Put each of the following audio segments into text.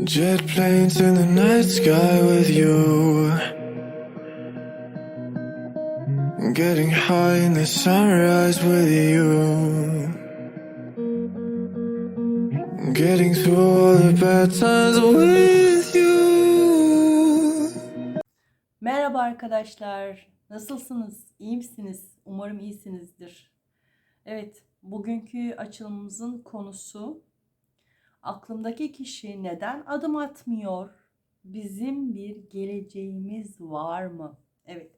Jet planes in the night sky with you. Getting high in the sunrise with you. Getting through all the bad times with you. Merhaba arkadaşlar. Nasılsınız? İyi misiniz? Umarım iyisinizdir. Evet, bugünkü açılımımızın konusu aklımdaki kişi neden adım atmıyor? Bizim bir geleceğimiz var mı? Evet.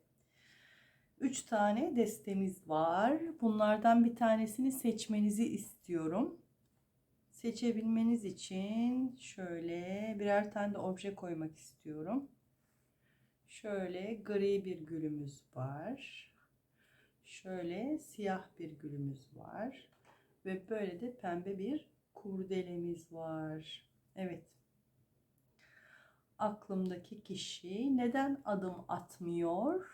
Üç tane destemiz var. Bunlardan bir tanesini seçmenizi istiyorum. Seçebilmeniz için şöyle birer tane de obje koymak istiyorum. Şöyle gri bir gülümüz var. Şöyle siyah bir gülümüz var. Ve böyle de pembe bir kurdelemiz var. Evet. Aklımdaki kişi neden adım atmıyor?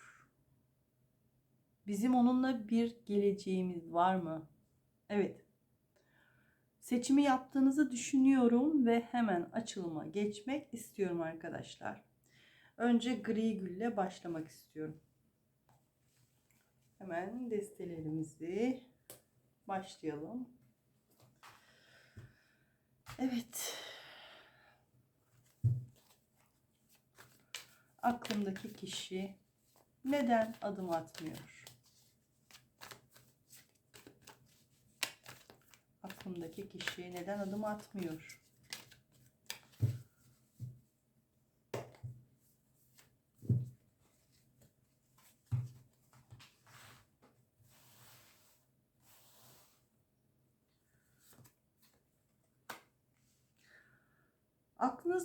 Bizim onunla bir geleceğimiz var mı? Evet. Seçimi yaptığınızı düşünüyorum ve hemen açılıma geçmek istiyorum arkadaşlar. Önce gri gülle başlamak istiyorum. Hemen destelerimizi başlayalım. Evet. Aklımdaki kişi neden adım atmıyor? Aklımdaki kişi neden adım atmıyor?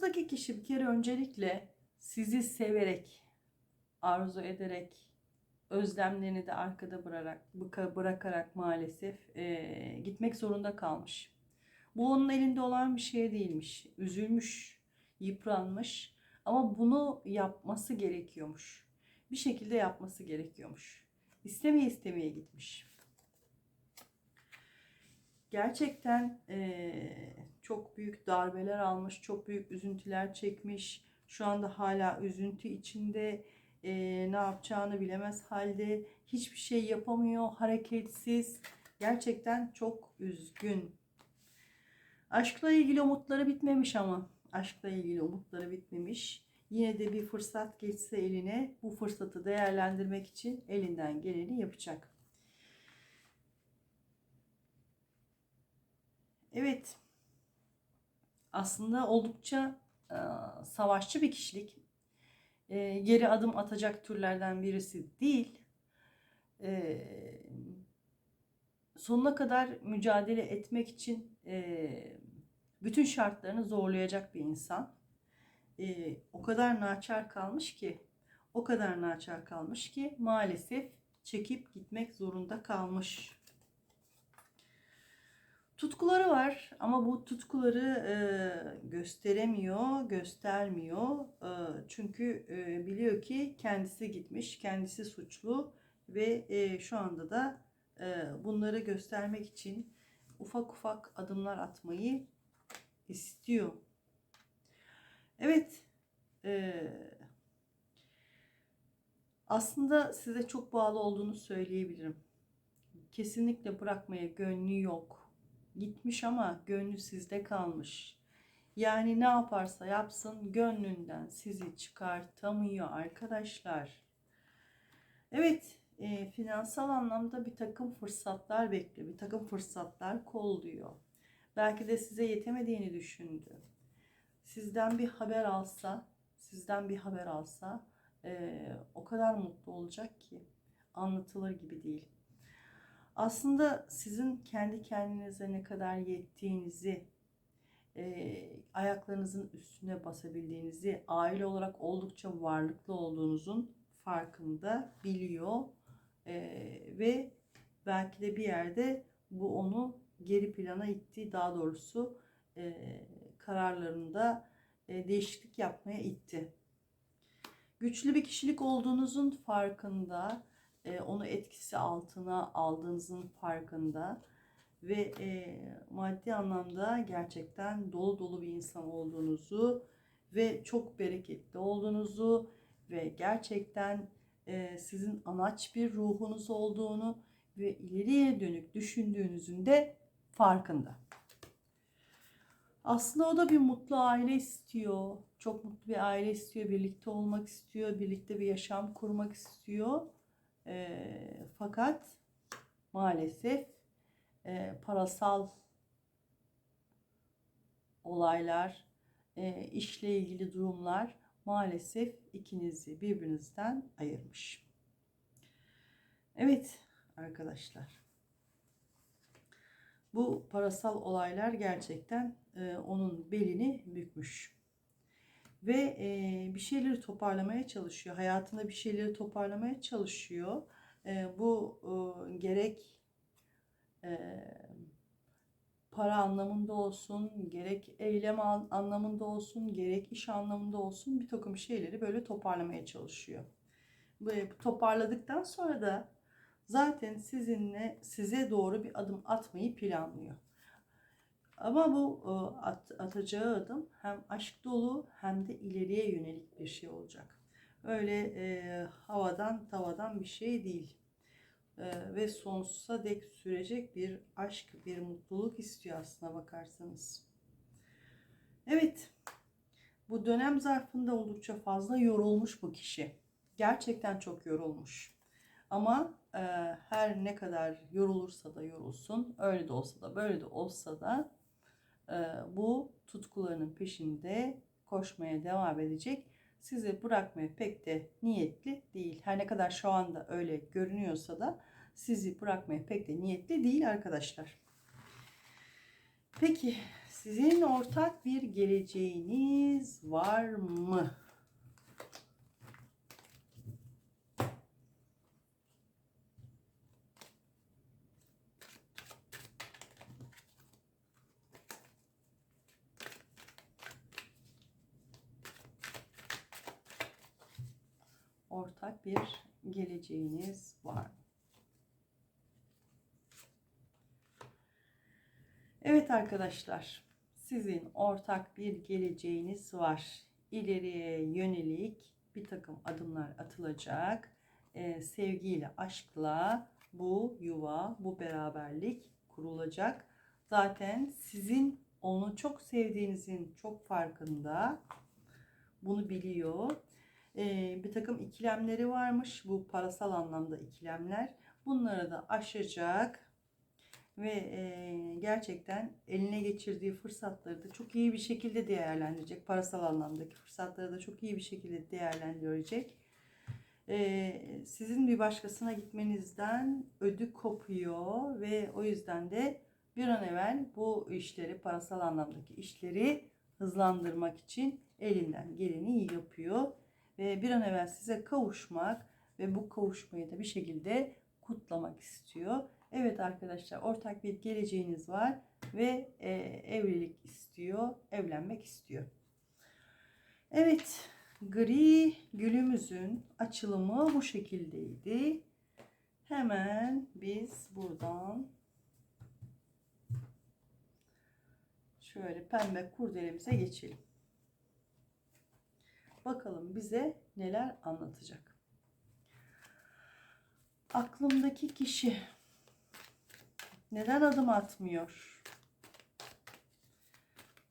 Aklınızdaki kişi bir kere öncelikle sizi severek, arzu ederek, özlemlerini de arkada bırakarak, bırakarak maalesef eee, gitmek zorunda kalmış. Bu onun elinde olan bir şey değilmiş. Üzülmüş, yıpranmış ama bunu yapması gerekiyormuş. Bir şekilde yapması gerekiyormuş. İstemeye istemeye gitmiş. Gerçekten eee, çok büyük darbeler almış, çok büyük üzüntüler çekmiş. Şu anda hala üzüntü içinde eee, ne yapacağını bilemez halde hiçbir şey yapamıyor, hareketsiz. Gerçekten çok üzgün. Aşkla ilgili umutları bitmemiş ama aşkla ilgili umutları bitmemiş. Yine de bir fırsat geçse eline bu fırsatı değerlendirmek için elinden geleni yapacak. Evet. Aslında oldukça e, savaşçı bir kişilik. E, geri adım atacak türlerden birisi değil. E, sonuna kadar mücadele etmek için e, bütün şartlarını zorlayacak bir insan. E, o kadar naçar kalmış ki, o kadar naçar kalmış ki maalesef çekip gitmek zorunda kalmış. Tutkuları var ama bu tutkuları e, gösteremiyor, göstermiyor. E, çünkü e, biliyor ki kendisi gitmiş, kendisi suçlu ve e, şu anda da e, bunları göstermek için ufak ufak adımlar atmayı istiyor. Evet, e, aslında size çok bağlı olduğunu söyleyebilirim. Kesinlikle bırakmaya gönlü yok. Gitmiş ama gönlü sizde kalmış. Yani ne yaparsa yapsın gönlünden sizi çıkartamıyor arkadaşlar. Evet, e, finansal anlamda bir takım fırsatlar bekliyor. Bir takım fırsatlar kolluyor. Belki de size yetemediğini düşündü. Sizden bir haber alsa, sizden bir haber alsa e, o kadar mutlu olacak ki anlatılır gibi değil. Aslında sizin kendi kendinize ne kadar yettiğinizi, e, ayaklarınızın üstüne basabildiğinizi, aile olarak oldukça varlıklı olduğunuzun farkında biliyor E, ve belki de bir yerde bu onu geri plana itti. Daha doğrusu e, kararlarında e, değişiklik yapmaya itti. Güçlü bir kişilik olduğunuzun farkında, e, onu etkisi altına aldığınızın farkında ve e, maddi anlamda gerçekten dolu dolu bir insan olduğunuzu ve çok bereketli olduğunuzu ve gerçekten e, sizin anaç bir ruhunuz olduğunu ve ileriye dönük düşündüğünüzün de farkında. Aslında o da bir mutlu aile istiyor. Çok mutlu bir aile istiyor. Birlikte olmak istiyor. Birlikte bir yaşam kurmak istiyor. E, fakat maalesef e, parasal olaylar, e, işle ilgili durumlar maalesef ikinizi birbirinizden ayırmış. Evet arkadaşlar. Bu parasal olaylar gerçekten e, onun belini bükmüş. Ve e, bir şeyleri toparlamaya çalışıyor. Hayatında bir şeyleri toparlamaya çalışıyor. E, bu e, gerek e, para anlamında olsun, gerek eylem an- anlamında olsun, gerek iş anlamında olsun bir takım şeyleri böyle toparlamaya çalışıyor. Böyle toparladıktan sonra da zaten sizinle size doğru bir adım atmayı planlıyor. Ama bu e, at, atacağı adım hem aşk dolu hem de ileriye yönelik bir şey olacak. Öyle e, havadan tavadan bir şey değil. E, ve sonsuza dek sürecek bir aşk, bir mutluluk istiyor aslına bakarsanız. Evet, bu dönem zarfında oldukça fazla yorulmuş bu kişi. Gerçekten çok yorulmuş. Ama e, her ne kadar yorulursa da yorulsun, öyle de olsa da böyle de olsa da bu tutkularının peşinde koşmaya devam edecek. Sizi bırakmaya pek de niyetli değil. Her ne kadar şu anda öyle görünüyorsa da sizi bırakmaya pek de niyetli değil arkadaşlar. Peki sizin ortak bir geleceğiniz var mı? Ortak bir geleceğiniz var? Evet arkadaşlar, sizin ortak bir geleceğiniz var. İleriye yönelik bir takım adımlar atılacak. Ee, sevgiyle, aşkla bu yuva, bu beraberlik kurulacak. Zaten sizin onu çok sevdiğinizin çok farkında. Bunu biliyor. Ee, bir takım ikilemleri varmış. Bu parasal anlamda ikilemler. Bunları da aşacak ve e, gerçekten eline geçirdiği fırsatları da çok iyi bir şekilde değerlendirecek. Parasal anlamdaki fırsatları da çok iyi bir şekilde değerlendirecek. E, sizin bir başkasına gitmenizden ödü kopuyor ve o yüzden de bir an evvel bu işleri, parasal anlamdaki işleri hızlandırmak için elinden geleni yapıyor. Ve bir an evvel size kavuşmak ve bu kavuşmayı da bir şekilde kutlamak istiyor. Evet arkadaşlar ortak bir geleceğiniz var ve e, evlilik istiyor, evlenmek istiyor. Evet gri gülümüzün açılımı bu şekildeydi. Hemen biz buradan şöyle pembe kurdelemize geçelim. Bakalım bize neler anlatacak. Aklımdaki kişi neden adım atmıyor?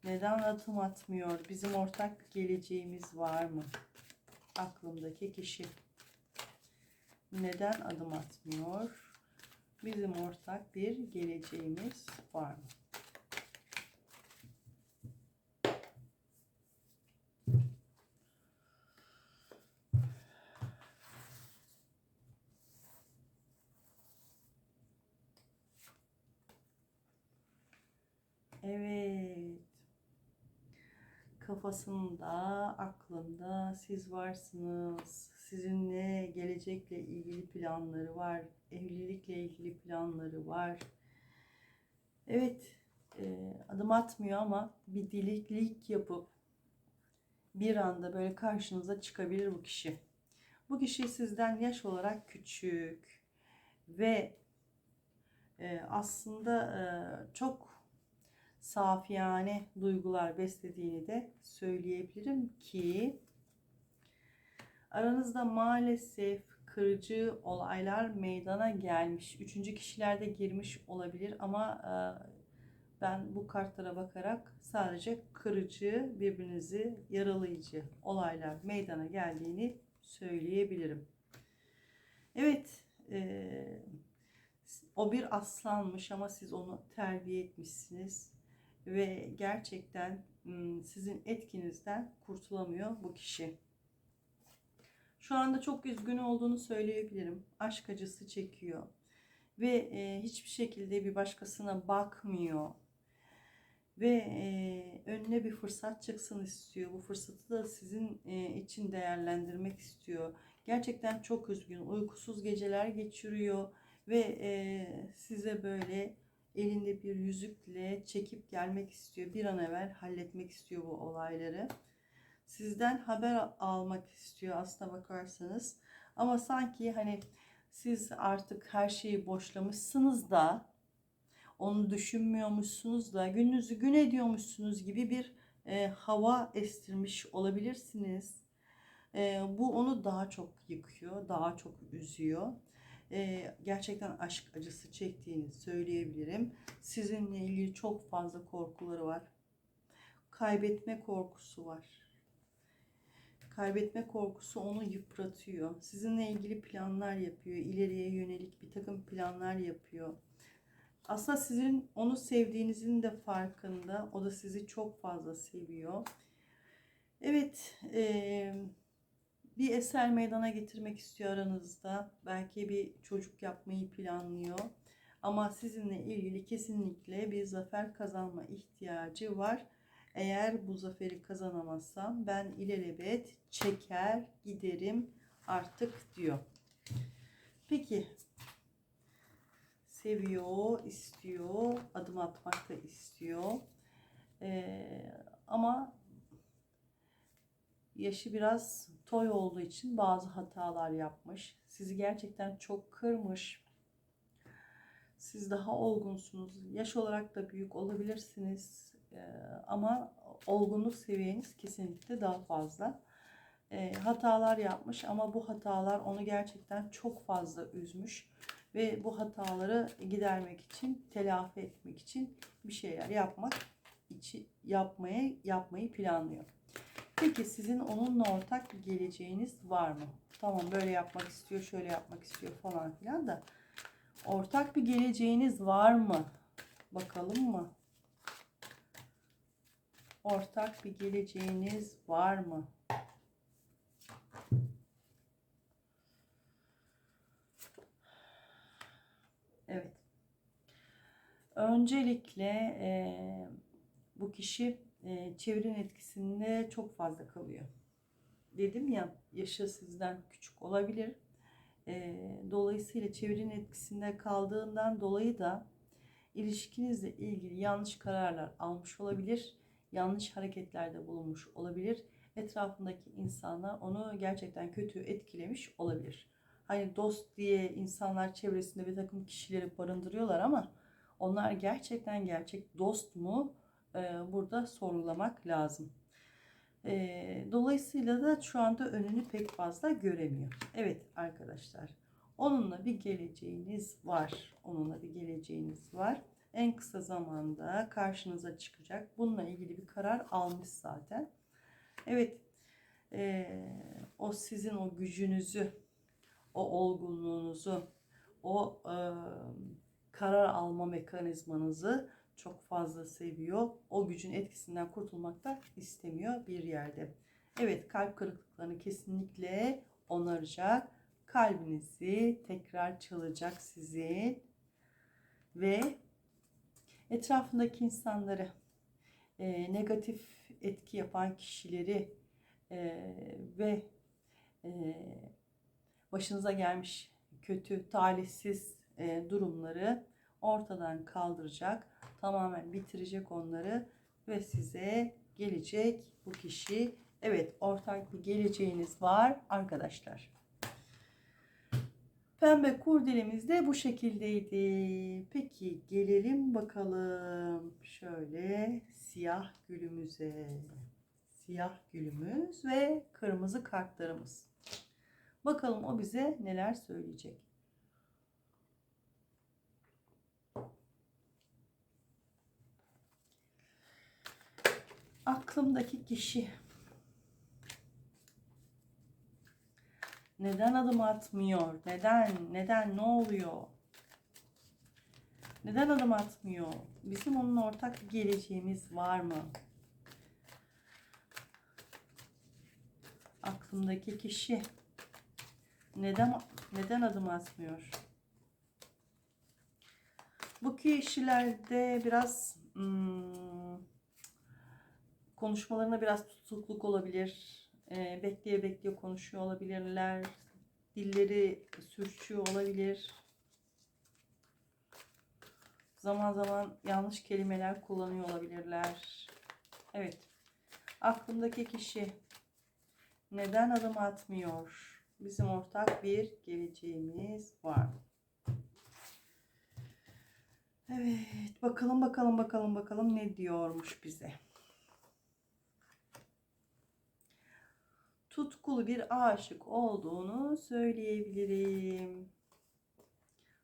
Neden adım atmıyor? Bizim ortak geleceğimiz var mı? Aklımdaki kişi. Neden adım atmıyor? Bizim ortak bir geleceğimiz var mı? Evet. Kafasında, aklında siz varsınız. Sizinle gelecekle ilgili planları var. Evlilikle ilgili planları var. Evet, e, adım atmıyor ama bir diliklik yapıp bir anda böyle karşınıza çıkabilir bu kişi. Bu kişi sizden yaş olarak küçük ve e, aslında e, çok safiyane duygular beslediğini de söyleyebilirim ki aranızda maalesef kırıcı olaylar meydana gelmiş. Üçüncü kişiler de girmiş olabilir ama e, ben bu kartlara bakarak sadece kırıcı, birbirinizi yaralayıcı olaylar meydana geldiğini söyleyebilirim. Evet, e, o bir aslanmış ama siz onu terbiye etmişsiniz ve gerçekten sizin etkinizden kurtulamıyor bu kişi. Şu anda çok üzgün olduğunu söyleyebilirim. Aşk acısı çekiyor ve e, hiçbir şekilde bir başkasına bakmıyor ve e, önüne bir fırsat çıksın istiyor. Bu fırsatı da sizin e, için değerlendirmek istiyor. Gerçekten çok üzgün, uykusuz geceler geçiriyor ve size böyle elinde bir yüzükle çekip gelmek istiyor. Bir an evvel halletmek istiyor bu olayları. Sizden haber almak istiyor aslına bakarsanız. Ama sanki hani siz artık her şeyi boşlamışsınız da onu düşünmüyormuşsunuz da gününüzü gün ediyormuşsunuz gibi bir e, hava estirmiş olabilirsiniz. E, bu onu daha çok yıkıyor, daha çok üzüyor. E, gerçekten aşk acısı çektiğini söyleyebilirim. Sizinle ilgili çok fazla korkuları var. Kaybetme korkusu var. Kaybetme korkusu onu yıpratıyor. Sizinle ilgili planlar yapıyor. ileriye yönelik bir takım planlar yapıyor. Aslında sizin onu sevdiğinizin de farkında. O da sizi çok fazla seviyor. Evet, e, bir eser meydana getirmek istiyor aranızda. Belki bir çocuk yapmayı planlıyor. Ama sizinle ilgili kesinlikle bir zafer kazanma ihtiyacı var. Eğer bu zaferi kazanamazsam ben ilelebet çeker giderim artık diyor. Peki seviyor, istiyor, adım atmak da istiyor. Ee, ama yaşı biraz toy olduğu için bazı hatalar yapmış. Sizi gerçekten çok kırmış. Siz daha olgunsunuz. Yaş olarak da büyük olabilirsiniz. Ee, ama olgunluk seviyeniz kesinlikle daha fazla. Ee, hatalar yapmış ama bu hatalar onu gerçekten çok fazla üzmüş ve bu hataları gidermek için, telafi etmek için bir şeyler yapmak için yapmaya yapmayı planlıyor. Peki sizin onunla ortak bir geleceğiniz var mı? Tamam böyle yapmak istiyor, şöyle yapmak istiyor falan filan da ortak bir geleceğiniz var mı? Bakalım mı? Ortak bir geleceğiniz var mı? Evet. Öncelikle e, bu kişi e, çevrenin etkisinde çok fazla kalıyor. Dedim ya yaşı sizden küçük olabilir. E, dolayısıyla çevrenin etkisinde kaldığından dolayı da ilişkinizle ilgili yanlış kararlar almış olabilir. Yanlış hareketlerde bulunmuş olabilir. Etrafındaki insanlar onu gerçekten kötü etkilemiş olabilir. Hani dost diye insanlar çevresinde bir takım kişileri barındırıyorlar ama onlar gerçekten gerçek dost mu? Ee, burada sorgulamak lazım. Ee, dolayısıyla da şu anda önünü pek fazla göremiyor. Evet arkadaşlar. Onunla bir geleceğiniz var. Onunla bir geleceğiniz var. En kısa zamanda karşınıza çıkacak. Bununla ilgili bir karar almış zaten. Evet. Ee, o sizin o gücünüzü, o olgunluğunuzu, o e, karar alma mekanizmanızı çok fazla seviyor. O gücün etkisinden kurtulmak da istemiyor bir yerde. Evet kalp kırıklıklarını kesinlikle onaracak. Kalbinizi tekrar çalacak sizin. Ve etrafındaki insanları e, negatif etki yapan kişileri e, ve e, başınıza gelmiş kötü, talihsiz e, durumları ortadan kaldıracak tamamen bitirecek onları ve size gelecek bu kişi. Evet ortak bir geleceğiniz var arkadaşlar. Pembe kurdelemiz de bu şekildeydi. Peki gelelim bakalım şöyle siyah gülümüze. Siyah gülümüz ve kırmızı kartlarımız. Bakalım o bize neler söyleyecek. Aklımdaki kişi neden adım atmıyor? Neden? Neden? Ne oluyor? Neden adım atmıyor? Bizim onunla ortak bir geleceğimiz var mı? Aklımdaki kişi neden neden adım atmıyor? Bu kişilerde biraz hmm, konuşmalarına biraz tutukluk olabilir. Ee, bekleye bekleye konuşuyor olabilirler. Dilleri sürçüyor olabilir. Zaman zaman yanlış kelimeler kullanıyor olabilirler. Evet. Aklımdaki kişi neden adım atmıyor? Bizim ortak bir geleceğimiz var. Evet, bakalım bakalım bakalım bakalım ne diyormuş bize. Tutkulu bir aşık olduğunu söyleyebilirim.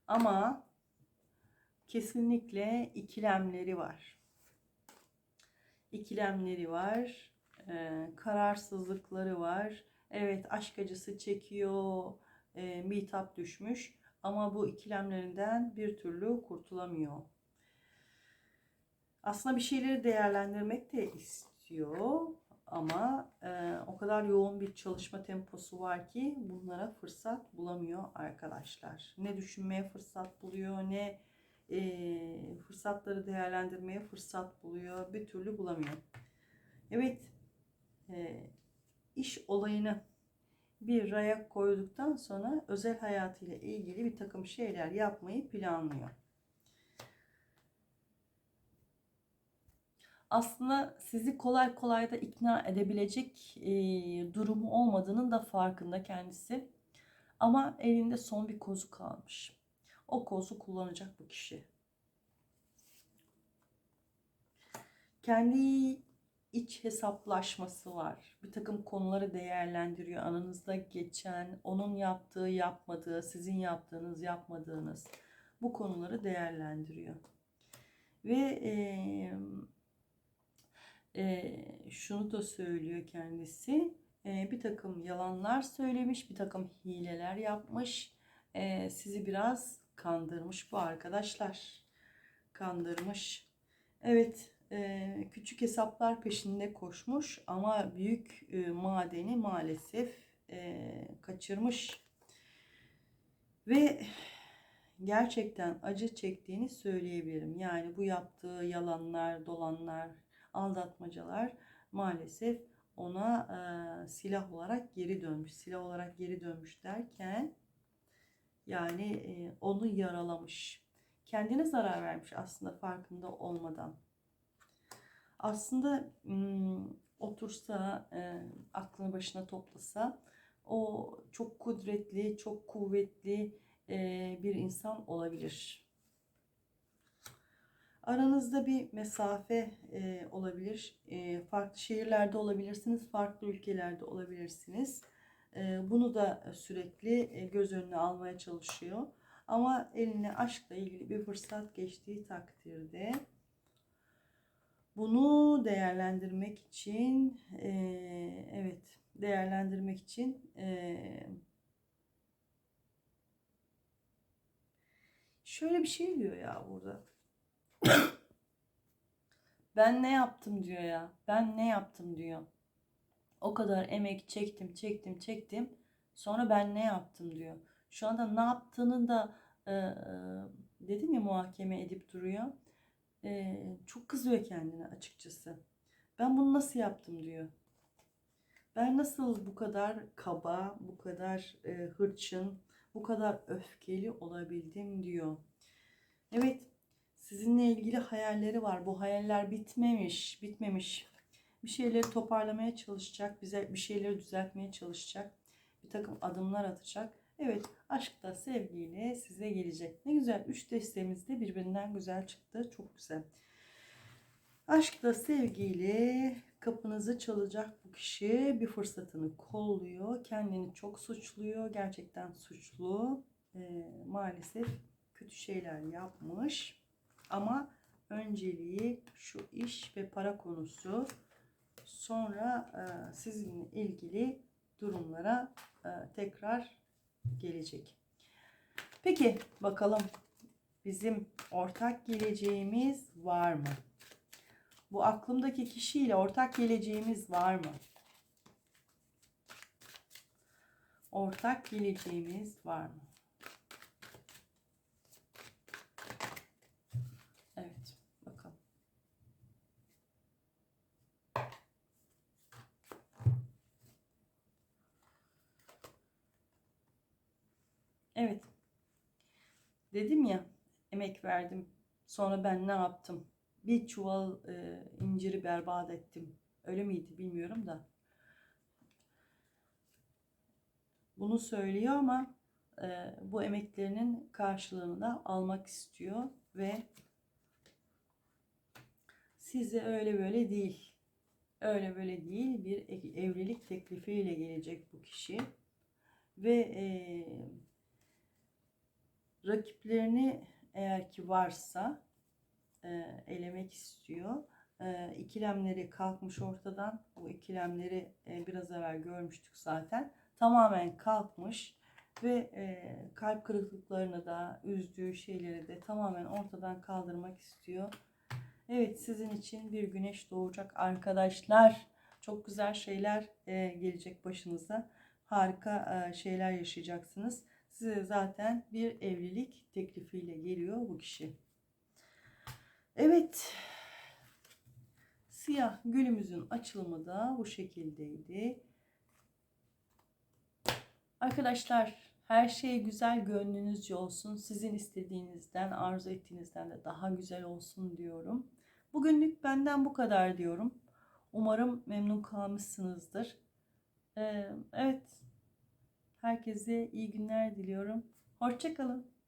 Ama kesinlikle ikilemleri var. İkilemleri var, e, kararsızlıkları var. Evet aşk acısı çekiyor, e, mitap düşmüş ama bu ikilemlerinden bir türlü kurtulamıyor. Aslında bir şeyleri değerlendirmek de istiyor ama e, o kadar yoğun bir çalışma temposu var ki bunlara fırsat bulamıyor arkadaşlar. Ne düşünmeye fırsat buluyor ne e, fırsatları değerlendirmeye fırsat buluyor. Bir türlü bulamıyor. Evet e, iş olayını bir raya koyduktan sonra özel hayatıyla ilgili bir takım şeyler yapmayı planlıyor. Aslında sizi kolay kolay da ikna edebilecek e, durumu olmadığının da farkında kendisi. Ama elinde son bir kozu kalmış. O kozu kullanacak bu kişi. Kendi iç hesaplaşması var. Bir takım konuları değerlendiriyor. Anınızda geçen, onun yaptığı, yapmadığı, sizin yaptığınız, yapmadığınız bu konuları değerlendiriyor. Ve e, e, şunu da söylüyor kendisi. E, bir takım yalanlar söylemiş, bir takım hileler yapmış. E, sizi biraz kandırmış bu arkadaşlar. Kandırmış. Evet, e, küçük hesaplar peşinde koşmuş ama büyük e, madeni maalesef e, kaçırmış. Ve gerçekten acı çektiğini söyleyebilirim. Yani bu yaptığı yalanlar, dolanlar, aldatmacalar maalesef ona e, silah olarak geri dönmüş. Silah olarak geri dönmüş derken yani e, onu yaralamış. Kendine zarar vermiş aslında farkında olmadan. Aslında otursa, e, aklını başına toplasa o çok kudretli, çok kuvvetli e, bir insan olabilir. Aranızda bir mesafe e, olabilir. E, farklı şehirlerde olabilirsiniz, farklı ülkelerde olabilirsiniz. E, bunu da sürekli e, göz önüne almaya çalışıyor. Ama eline aşkla ilgili bir fırsat geçtiği takdirde bunu değerlendirmek için e, evet değerlendirmek için e, şöyle bir şey diyor ya burada. Ben ne yaptım diyor ya. Ben ne yaptım diyor. O kadar emek çektim, çektim, çektim. Sonra ben ne yaptım diyor. Şu anda ne yaptığını da e, e, dedim ya muhakeme edip duruyor. E, çok kızıyor kendine açıkçası. Ben bunu nasıl yaptım diyor. Ben nasıl bu kadar kaba, bu kadar e, hırçın, bu kadar öfkeli olabildim diyor. Evet, sizinle ilgili hayalleri var. Bu hayaller bitmemiş, bitmemiş. Bir şeyleri toparlamaya çalışacak, bize bir şeyleri düzeltmeye çalışacak. Bir takım adımlar atacak. Evet, aşkta, sevgiyle size gelecek. Ne güzel. Üç destemiz de birbirinden güzel çıktı. Çok güzel. Aşkta, sevgiyle kapınızı çalacak bu kişi bir fırsatını kolluyor. Kendini çok suçluyor. Gerçekten suçlu. Ee, maalesef kötü şeyler yapmış. Ama önceliği şu iş ve para konusu. Sonra e, sizinle ilgili durumlara e, tekrar gelecek. Peki bakalım bizim ortak geleceğimiz var mı? Bu aklımdaki kişiyle ortak geleceğimiz var mı? Ortak geleceğimiz var mı? Evet, bakalım. Evet. Dedim ya, emek verdim. Sonra ben ne yaptım? Bir çuval e, inciri berbat ettim. Öyle miydi bilmiyorum da. Bunu söylüyor ama e, bu emeklerinin karşılığını da almak istiyor ve size öyle böyle değil. Öyle böyle değil bir e- evlilik teklifiyle gelecek bu kişi ve e, rakiplerini eğer ki varsa e, elemek istiyor. E, ikilemleri kalkmış ortadan. O ikilemleri e, biraz evvel görmüştük zaten. Tamamen kalkmış ve e, kalp kırıklıklarını da üzdüğü şeyleri de tamamen ortadan kaldırmak istiyor. Evet sizin için bir güneş doğacak arkadaşlar. Çok güzel şeyler e, gelecek başınıza. Harika e, şeyler yaşayacaksınız. Size zaten bir evlilik teklifiyle geliyor bu kişi. Evet. Siyah gülümüzün açılımı da bu şekildeydi. Arkadaşlar her şey güzel gönlünüzce olsun. Sizin istediğinizden, arzu ettiğinizden de daha güzel olsun diyorum. Bugünlük benden bu kadar diyorum. Umarım memnun kalmışsınızdır. Ee, evet. Herkese iyi günler diliyorum. Hoşçakalın.